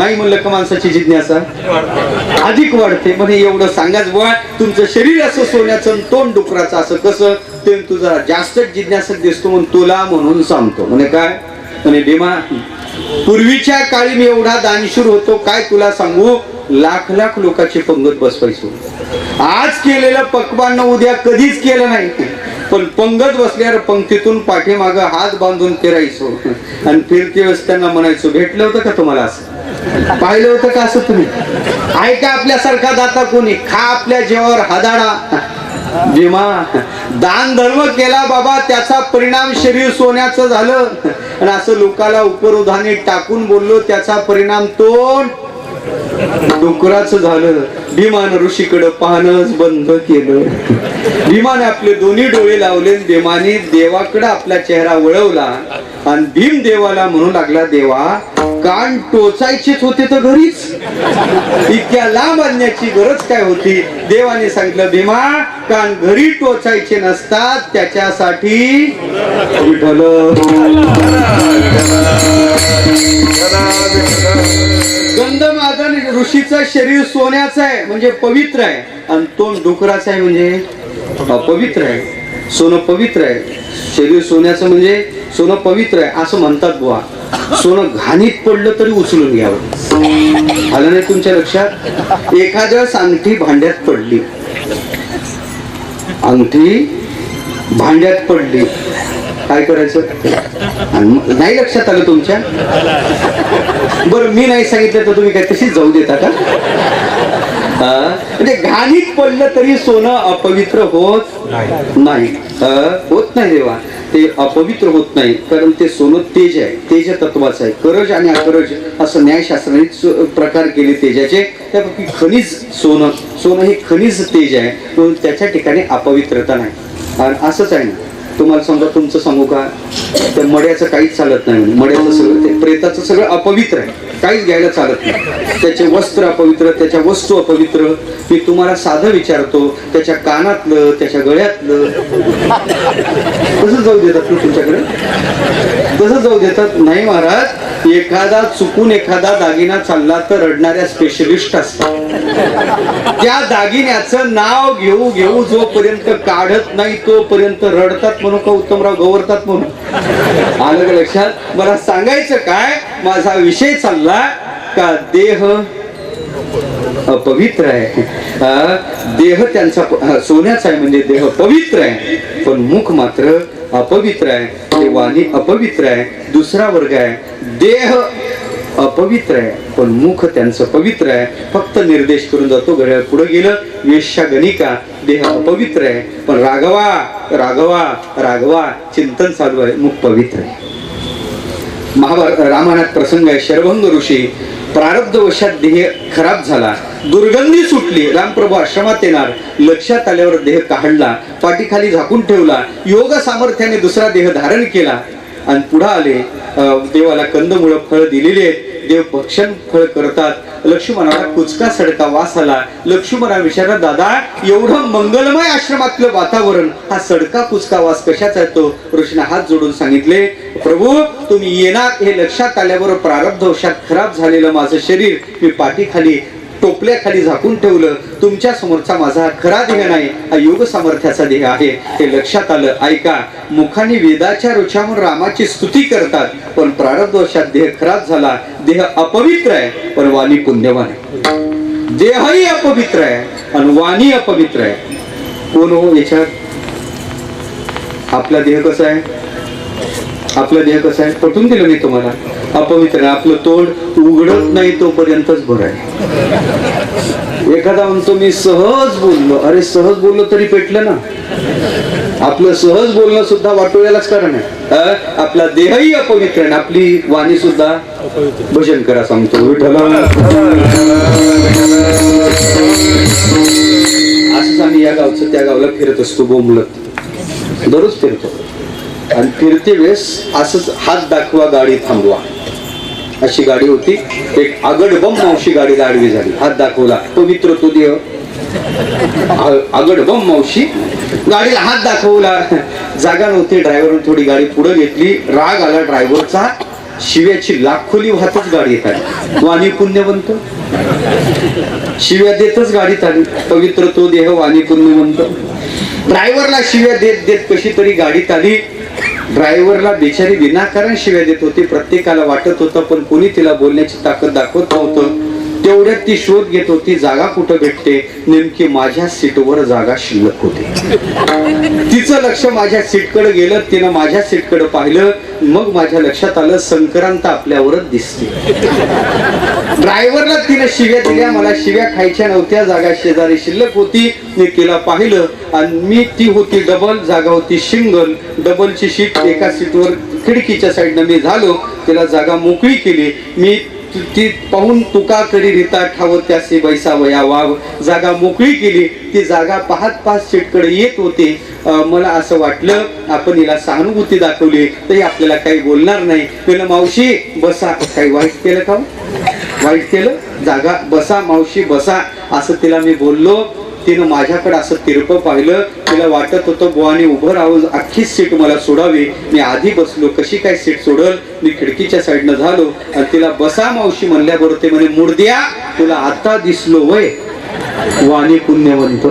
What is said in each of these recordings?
नाही म्हणलं का माणसाची जिज्ञासा? अधिक वाढते. म्हणे एवढं सांगाच बुवा तुमचं शरीर असं सोन्याचं आणि तोंड डुकराचं असं कसं? ते तुझा जास्तच जिज्ञासा दिसतो म्हणून तुला म्हणून सांगतो. म्हणे काय? म्हणे भीमा पूर्वीच्या काळी मी एवढा दानशूर होतो काय तुला सांगू? लाख लाख लोकांची पंगत बसवायचो. आज केलेलं पकवान उद्या कधीच केलं नाही. पण पंगत बसल्यावर पंक्तीतून पाठीमाग हात बांधून फिरायचो. आणि फिरते वेळेस त्यांना म्हणायचो भेटलं होतं का तुम्हाला असं? पाहिलं होतं का असं तुम्ही? ऐका आपल्यासारखा दाता कोणी? खा आपल्या जेवावर हदाडा. भीमा दान धर्म केला बाबा त्याचा परिणाम शरीर सोन्याचं झालं. आणि असं लोकाला उपरोधाने टाकून बोललो त्याचा परिणाम तोंड डुकराचं झालं. भीमान ऋषीकडे पाहणंच बंद केलं. भीमाने आपले दोन्ही डोळे लावले भीमाने देवाकडे आपला चेहरा वळवला. आणि भीम देवाला म्हणू लागला देवा कान टोचायचेच होते तर घरीच. इतक्या लांब आणण्याची गरज काय होती? देवाने सांगितलं भीमा कान घरी टोचायचे नसतात त्याच्यासाठी विठल हो. गंधमादन ऋषीचं शरीर सोन्याचं आहे म्हणजे पवित्र आहे. आणि तोंड डुकराचं आहे म्हणजे अपवित्र आहे. सोनं पवित्र आहे. शरीर सोन्याचं म्हणजे सोनं पवित्र आहे असं म्हणतात बुवा. सोनं घाणीत पडलं तरी उचलून घ्यावं. आलं नाही तुमच्या लक्षात? एखाद्या अंगठी भांड्यात पडली. अंगठी भांड्यात पडली. काय करायचं? नाही लक्षात आलं तुमच्या? बरं मी नाही सांगितलं तर तुम्ही काय तशीच जाऊ देता का? म्हणजे घाणीत पडलं तरी सोनं अपवित्र होत नाही? होत नाही देवा. ते अपवित्र होत नाही कारण ते सोनं तेज आहे तेज तत्वाचं आहे. करज आणि अकरज असं न्यायशास्त्राने प्रकार केले तेजाचे. त्यापैकी खनिज सोनं सोनं हे खनिज तेज आहे म्हणून त्याच्या ठिकाणी अपवित्रता नाही. आणि असंच आहे ना तुम्हाला समजा तुमचं सांगू का तर मड्याचं काहीच चालत नाही. मड्याचं सगळं ते प्रेताचं सगळं अपवित्र आहे. काहीच घ्यायला चालत नाही. त्याचे वस्त्र अपवित्र त्याच्या वस्तू अपवित्र. मी तुम्हाला साधं विचारतो त्याच्या कानातलं त्याच्या गळ्यातलं. कसं जाऊ देतात तुमच्याकडे. कसं जाऊ देतात नाही महाराज एखादा चुकून एखादा दागिना चालला तर रडणाऱ्या स्पेशलिस्ट असतात. त्या दागिन्याचं नाव घेऊ घेऊ जोपर्यंत काढत नाही तोपर्यंत रडतात म्हणून का उत्तमराव गवरतात म्हणून? आलं का लक्षात? मला सांगायचं काय माझा विषय चालला का देह पवित्र आहे. हा, देह त्यांचा सोन्याचा आहे म्हणजे देह पवित्र आहे पण मुख मात्र अपवित्र आहे. वाणी अपवित्र आहे दुसरा वर्ग आहे. देह अपवित्र आहे पण मुख त्यांचं पवित्र आहे. फक्त निर्देश करून जातो घड्याळ पुढे गेलं वेश्या गणिका देह अपवित्र आहे पण राघवा राघवा राघवा चिंतन चालू आहे मुख पवित्र आहे. महाभारत रामायणात प्रसंग आहे शरभंग ऋषी प्रारब्ध वशात देह खराब झाला. दुर्गंधी सुटली. रामप्रभू आश्रमात येणार. लक्षात आल्यावर देह काढला पाठीखाली झाकून ठेवला. योग सामर्थ्याने दुसरा देह धारण केला. आणि पुढे आले. देवाला कंदमुळं फळ दिलेली आहेत. देव भक्षण फळ करतात. लक्ष्मणाला कुचका सडका वास आला. लक्ष्मणा विचारला दादा एवढं मंगलमय आश्रमातलं वातावरण हा सडका कुचका वास कशाचा येतो ऋषीने हात जोडून सांगितले प्रभू तुम्ही येणार. हे लक्षात आल्यावर प्रारब्ध वशात खराब झालेलं माझं शरीर मी पाठीखाली टोपल्याखाली झाकून ठेवलं तुमच्या समोरचा माझा खरा देह नाही हा योग सामर्थ्याचा देह आहे. हे लक्षात आलं ऐका मुखाने वेदाच्या रुच्यावर रामाची स्तुती करतात पण प्रारब्धवशात देह खराब झाला देह अपवित्र आहे पण वाणी पुण्यवान आहे. देहही अपवित्र आहे आणि वाणी अपवित्र आहे. कोण हो याच्यात? आपला देह कसा आहे? आपला देह कसा आहे? पटून दिलं मी तुम्हाला. अपवित्र आपलं तोंड उघडत नाही तोपर्यंतच बरं आहे. एखादा म्हणतो मी सहज बोललो. अरे सहज बोललो तरी पेटलं ना. आपलं सहज बोलणं सुद्धा वाटोळ्यालाच कारण आहे. आपला देहही अपवित्र आहे. आणि आपली वाणी सुद्धा भजन करा सांगतो. असंच आम्ही या गावचं त्या गावला फिरत असतो बोंबलत दररोज फिरतो. आणि फिरते वेळेस असंच हात दाखवा गाडी थांबवा. अशी गाडी होती. एक आगडबम मावशी गाडीला आडवी झाली. हात दाखवला. पवित्र तो देह आ- आगडबम मावशी गाडीला हात दाखवला. जागा नव्हती. ड्रायव्हरने थोडी गाडी पुढे घेतली. राग आला ड्रायव्हरचा. शिव्याची लाखोली वाहतच गाडी येत आली. वाणी पुण्यवंत? शिव्या देतच गाडीत आली पवित्र तो देह वाणी पुण्यवंत. ड्रायव्हरला शिव्या देत देत कशी तरी गाडीत आली ड्रायव्हरला बिचारी विनाकारण शिव्या देत होती. प्रत्येकाला वाटत होतं पण कोणी तिला बोलण्याची ताकद दाखवत नव्हतं. तेवढ्यात ती शोध घेत होती जागा कुठं भेटते? नेमकी माझ्या सीटवर जागा शिल्लक होती. तिचं लक्ष माझ्या सीटकडे गेलं तिनं माझ्या सीटकडे पाहिलं मग माझ्या लक्षात आलं संक्रांत आपल्यावरच दिसते. ड्रायव्हरला तिनं शिव्या दिल्या मला शिव्या खायच्या नव्हत्या जागा शेजारी शिल्लक होती मी तिला पाहिलं आणि मी ती होती डबल जागा होती सिंगल डबलची सीट एका सीटवर खिडकीच्या साईडनं मी झालो तिला जागा मोकळी केली मी ती- पाहून तुका करी रिता ठाव त्यासे बैसावया वाव जागा मोकळी केली ती जागा पाहत पाहत सीटकडे येत होते. मला असं वाटलं आपण हिला सहानुभूती दाखवली तरी आपल्याला काही बोलणार नाही. तिला मावशी बसा. काही वाईट केलं का हो? वाईट केलं? जागा बसा मावशी बसा. असं तिला मी बोललो. तिनं माझ्याकडे असं तिरप पाहिलं. तिला वाटत होतं बुवाने उभं राहून अख्खी सीट मला सोडावी. मी आधी बसलो. कशी काय सीट सोडल? मी खिडकीच्या साईडनं झालो. आणि तिला बसा मावशी म्हणल्याबरोबर ते म्हणे मुर्द्या तुला आता दिसलो वय. वाणी पुण्यवंत.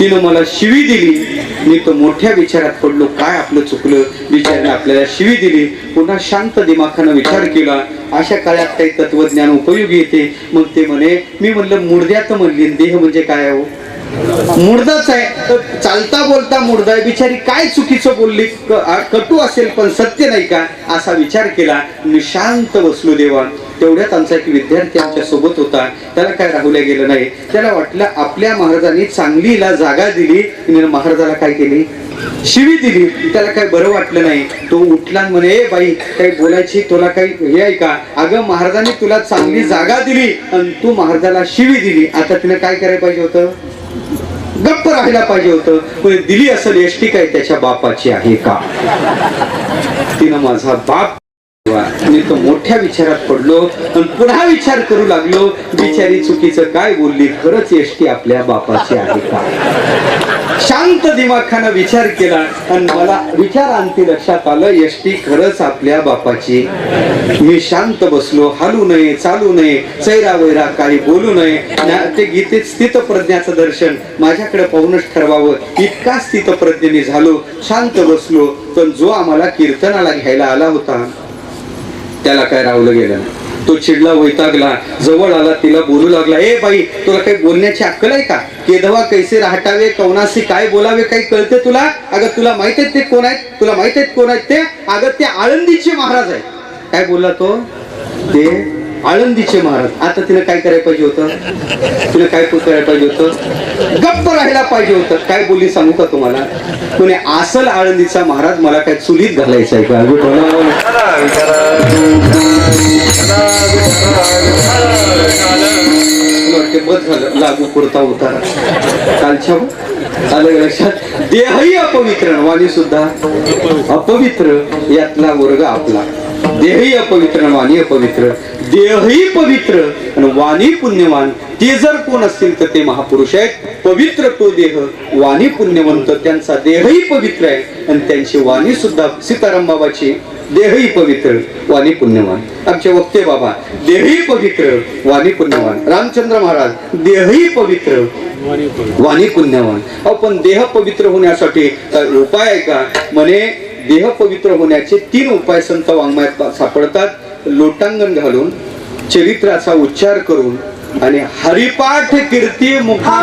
तिनं मला शिवी दिली. मी तो मोठ्या विचारात पडलो काय आपलं चुकलं? विचाराने आपल्याला शिवी दिली. पुन्हा शांत दिमाखानं विचार केला. अशा काळात काही तत्वज्ञान उपयोगी येते. मग ते म्हणे मी म्हणलं मुर्द्यात म्हणली देह म्हणजे काय हो? मुर्दाच आहे. तर चालता बोलता मुर्दा आहे. बिचारी काय चुकीचं बोलली? कटू असेल पण सत्य नाही का? असा विचार केला. मी शांत बसलो देवा तेवढ्याच आमचा एक विद्यार्थी आमच्यासोबत होता. त्याला काय राहुल्या गेलं नाही. त्याला वाटलं आपल्या महाराजांनी चांगलीला जागा दिली. महाराजाला काय केली? शिवी दिली. त्याला काय बरं वाटलं नाही. तो उठला म्हणे ए बाई काही बोलायची तुला काही हे आहे का? अगं महाराजांनी तुला चांगली जागा दिली आणि तू महाराजाला शिवी दिली. आता तिने काय करायला पाहिजे होतं? गप्प राहायला पाहिजे होतं. पण दिली असेल एसटी काय त्याच्या बापाची आहे का? तिनं माझा बाप मी तो मोठ्या विचारात पडलो आणि पुन्हा विचार करू लागलो बिचारी चुकीचं काय बोलली? खरंच एसटी आपल्या बापाची आहे का? शांत दिमाखानं विचार केला आणि मला विचार आणखी लक्षात आलं एसटी खरंच आपल्या बापाची. मी शांत बसलो हलू नये चालू नये चैरा वैरा काही बोलू नये. ते गीतेत स्थित प्रज्ञाचं दर्शन माझ्याकडे पाहूनच ठरवावं. इतका स्थित प्रज्ञेने झालो शांत बसलो पण जो आम्हाला कीर्तनाला घ्यायला आला होता त्याला काय रावलं गेलं नाही. तो चिडला वैतागला जवळ आला तिला बोलू लागला ए बाई तुला काही बोलण्याची अक्कल आहे का? केधवा कैसे राहटावे कवनाशी काय बोलावे काही कळते तुला? अगं तुला माहीत आहेत ते कोण आहेत? तुला माहीत आहेत कोण आहेत ते? अगं ते आळंदीचे महाराज आहेत. काय बोलला तो? ते आळंदीचे महाराज. आता तिला काय करायला पाहिजे होतं? तिला काय करायला पाहिजे होतं? गप्प राहायला पाहिजे होतं. काय बोलली सांगू का तुम्हाला? कोणी असल आळंदीचा महाराज मला काय चुलीत घालायचा आहे का? बस झालं. लागू पुरता उतारा. कालच्या हो. आलं लक्षात. देहही अपवित्र. वाणी सुद्धा अपवित्र. यातला वर्ग आपला. देहही अपवित्र आणि वाणी अपवित्र. देहही पवित्र आणि वाणी पुण्यवान. ते जर कोण असतील तर ते महापुरुष आहेत. पवित्र तो देह वाणी पुण्यवंत. त्यांचा देहही पवित्र आहे. आणि त्यांची वाणी सुद्धा सीताराम बाबाची. देहही पवित्र वाणी पुण्यवान. आमचे वक्ते बाबा देहही पवित्र वाणी पुण्यवान. रामचंद्र महाराज देहही पवित्र वाणी पुण्यवान. अहो पण देह पवित्र होण्यासाठी उपाय आहे का? म्हणे देह पवित्र होण्याचे तीन उपाय संत वाङ्मयात सापडतात. लोटांगण घालून चरित्राचा उच्चार करून आणि हरिपाठ कीर्ती मुखा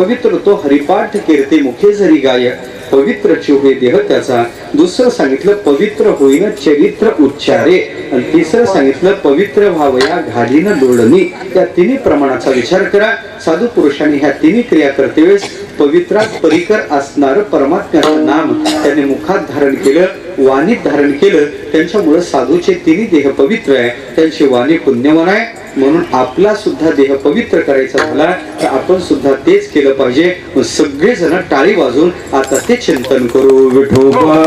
पवित्र तो हरिपाठ कीर्ते मुखे जरी गाय पवित्र होय देह त्याचा. दुसरं सांगितलं पवित्र होईन चरित्र उच्चारे. आणि तिसरं सांगितलं पवित्र व्हावया घालीन डोळणी. या तिन्ही प्रमाणाचा विचार करा. साधू पुरुषांनी ह्या तिन्ही क्रिया करते वेळेस पवित्रात परिकर असणार परमात्म्याचं नाम त्याने मुखात धारण केलं वाणीत धारण केलं. त्यांच्यामुळे साधूचे तिन्ही देह पवित्र आहे. त्यांची वाणी पुण्यवान आहे. म्हणून आपला सुद्धा देह पवित्र करायचा झाला तर आपण सुद्धा तेच केलं पाहिजे सगळेजण टाळी वाजून आता ते चिंतन करू विठोबा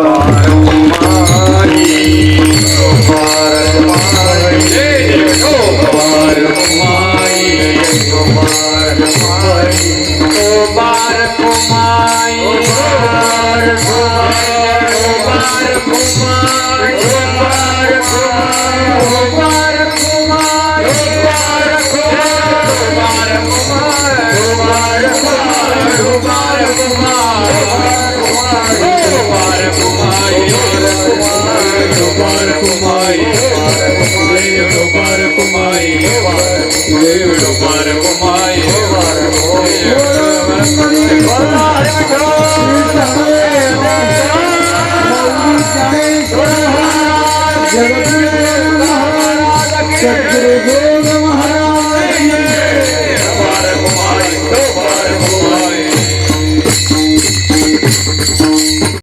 Yeah.